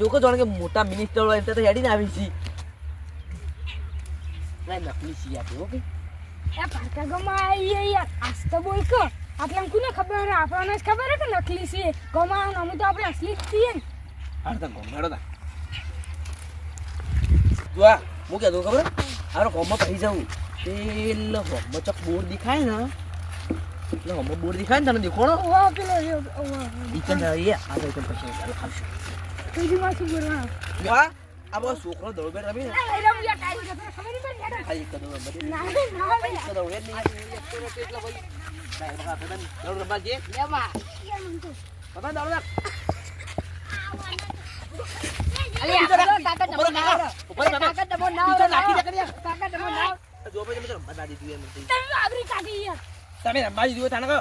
લોકો જાણે કે મોટા મિનિસ્ટર હોય એમ તો હેડીને આવી છી. ના નકલી છી આપી ઓકે એ પાકા ગમા આઈએ યાર આસ તો બોલ કે આપણે કોને ખબર? હે આપણને જ ખબર હે કે નકલી છે ગમા અમે તો આપણે અસલી જ છીએ ને. હાર તો ગમડો તા જો આ હું કહેતો ખબર? આરો ગોમાં પહી જાઉં. પેલો ગોમાં ચક બોર્ડ દેખાય ને. એટલે ગોમાં બોર્ડ દેખાય ને તને દેખોણો ઓવા પેલો રહ્યો, ઓવા, ઓવા. ઈ આ તો કન પછી આવશે ત્રીજી માં શું બોલવાનું? જો આ આ બસ છોકરો દોડબેટ રમી ને ના, યાર, ટાઈમ જતો ખબર નહીં પડી, યાર. આ એક કદમ રમી ના, ના, ના, કદમ રેડ નહીં એટલો ભાઈ ના બકા પેલા દોડ રમવા જે લેવા યાર, મને દોડ રમ અલી, આપણો કાકા ના ઉપર કાકા. કાકા ના નાખી દે કરી આ. કાકા ના જો ભાઈ તમે રમવા દીધું એમ તમે આગળ કાઢી યાર. તમે રમવા દીધું તાને કહો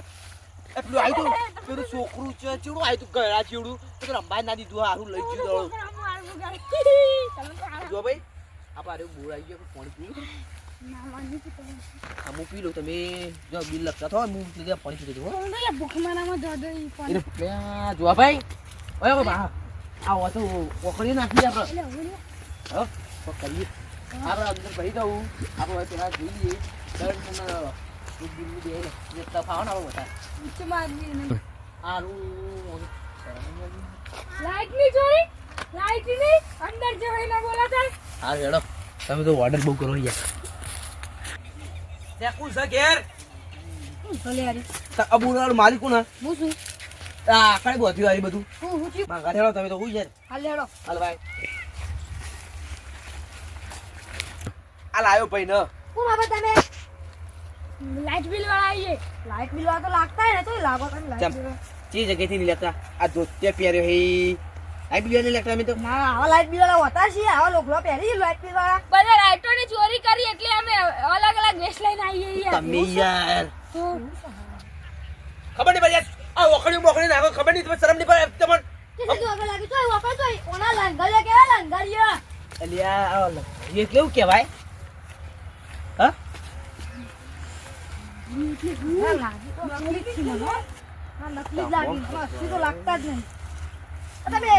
એ પેલું આવ્યું તું પેલું છોકરું છે ચીડું? આવ્યું તું ગળા ચીડું? તો રંબાઈ ના દીધું હારું લઈ ગયું દોડું જો ભાઈ આ પારે બોર આવી ગયો પાણી પી ના, માની છું તમે. આ હું પી તમે જો બિલ લખતા થો હું લીધે પાણી પી બોલો, યાર, ભૂખમરામાં પણ. એટલે જો ભાઈ. ઓય બાબા આ તો ઓખડી નાખી આપણે. એટલે. હો કરીએ આપણે અંદર ભરી દઉં. આપણે પેલા જોઈએ. દર બધા તમે તો ઓર્ડર બહુ કરો યાર છે માલિક કોણ હું શું આ કઈ બોધ્યું હારી બધું હું હું થયું માં હેડો તમે તો હું યાર હાલ હેડો હાલ. આ લાયો ભાઈ ન હું બાબા લાઈટ બિલ વાળા આવીએ લાઈટ બિલ વાળા તો લાગતા હે ને તો લાગો લાઈટ ચમ. બિલ વાળા. જે જગ્યાથી લેતા? આ ધોતે પહેર્યો હે. આ બિલ નહીં લેતા અમે તો. ના આવા લાઈટ બિલ વાળા હોતા છે આવા લોકો પહેરી લાઈટ બિલ વાળા. બધા લાઈટોની ચોરી કરી એટલે અમે અલગ અલગ વેસ્ટ લઈને આવીએ તમે યાર. ખબર નહીં ભાઈ આ ઓખડી મોખડી નાખો ખબર નહીં તમે શરમ નહીં પડે? તમને લાગી? તો ઓના લંગર કેવા લંગરિયા? અલ્યા આ લ- એ કેવું કહેવાય હા ના લાગી તો નકલી જ છે મને હો. ના નકલી જ લાગી અસલી તો લાગતા જ નહીં તમે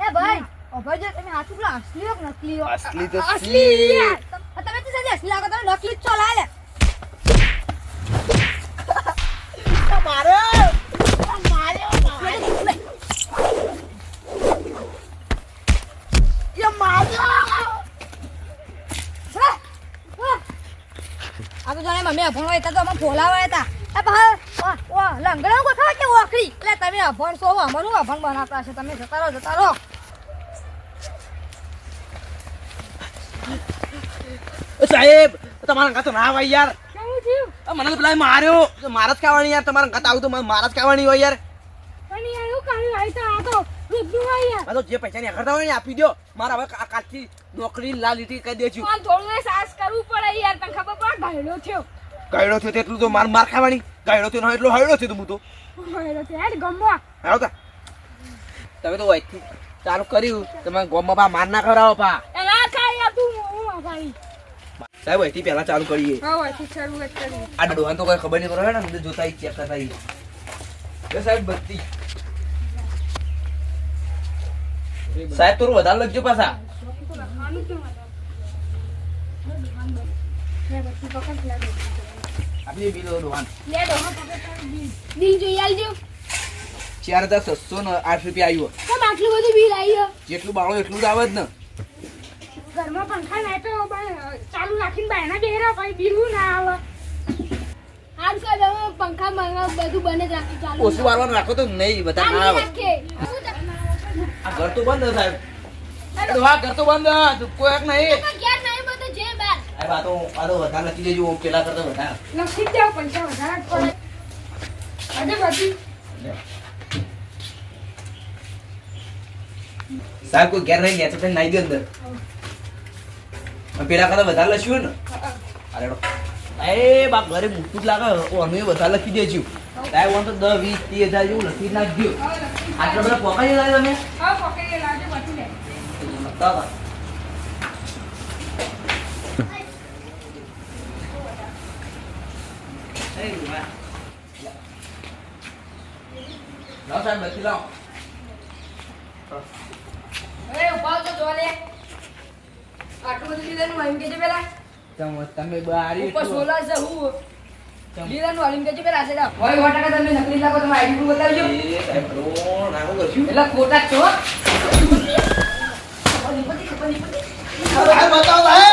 એ ભાઈ અભય જો તમે હાથું પેલા અસલી હો કે નકલી હો અસલી તો અસલી છી. યાર. તમ- તમે તો સાદી અસલી લાગો તમે નકલી જ છો લાય મારે આ તો જાણે મમ્મી અભણ તો અમે ફોલાવા હતા એ બહાર ઓ ઓ કો ખાવા કે ઓખરી? એટલે તમે અભણ છો અમારું અભણ બનાવતા છે તમે જતા રહો જતા રહો. સાહેબ તમારા ઘા તો ના હોય યાર. મને તો પેલા માર્યો. મારા જ ખાવાની યાર તમારા ઘા આવું તો મારે જ ખાવાની હોય યાર. પણ યાર એવું કાઢ્યું આવી તો આ તો આ તો જે પૈસા ની હોય ને આપી દો મારા હવે કા- નોકરી લા લીધી કહી દેજો. પણ થોડું સાસ કરવું પડે યાર તને ખબર પડે? ઘાયલો થયો. ગાયડો થયો તેટલું તો માર માર ખાવાની. ગાયડો થયો એટલો હળડો થયો તો હું તો. ઘાયલો થયો. હેડ ગમવા આવો તા. તમે તો વહીથી ચાલુ કર્યું. તમે ગોમમાં પા માર ના ખવડાવો પા એ ના ખાય તું હું આભારી સાહેબ વહીથી પહેલા ચાલુ કરીએ. આ ડોહાન તો કઈ ખબર નહીં કરો ને જોતા ચેક કરતા. સાહેબ બત્તી સાહેબ થોડું વધારે લખજો પાછા. બિલ ડોહાન બિલ જોઈ આલજો ચાર હજાર છસો ને આઠ રૂપિયા આવ્યો કેમ આટલું બધું બિલ આવ્યો જેટલું બાળો એટલું જ આવે જ ને. ઘરમાં પંખા નાખ્યો તો ચાલુ રાખીને બાયના બેહરા ભાઈ બિલ ના આવે હાલ હવે પંખા બધું બને જ રાખી ચાલુ ઓછું વારવાનું રાખો તો નહીં બધા ના આવે. આ ઘર તો બંધ છે, સાહેબ. એ ઘર તો બંધ કોઈ એક નહીં. આ બા તો આ તો વધારે લખી દેજો પેલા કરતા વધારે. લખી જ પૈસા વધારે પડે. આજે બધી. સાહેબ કોઈ ઘેર રહી ગયા તો નાઈ દે અંદર. પેલા કરતા વધારે લખ્યું ને. અરે. એ બાપ ઘરે મોટું જ લાગે. અમે વધારે લખી દેજો. સાહેબ ઓન તો દસ વીસ ત્રીસ હજાર જેવું લખી નાખજો. આટલા બધા પોકાઈ જાય તમે? પકડી લાવજો લે. એ. લાવો સાહેબ લખી લાવો અરે ઊભા તો આટલું બધું લીધેલું એમ કેજો પેલા તમે બારી ઉપર સોલા છે હું લીધેલું વાલીમ કેજો તમે નકલી લાગો તમે આઈડી પ્રૂફ બતાવજો એ સાહેબ, ભલો નાનું કરશું. એટલે ખોટા જ છો બતાવો.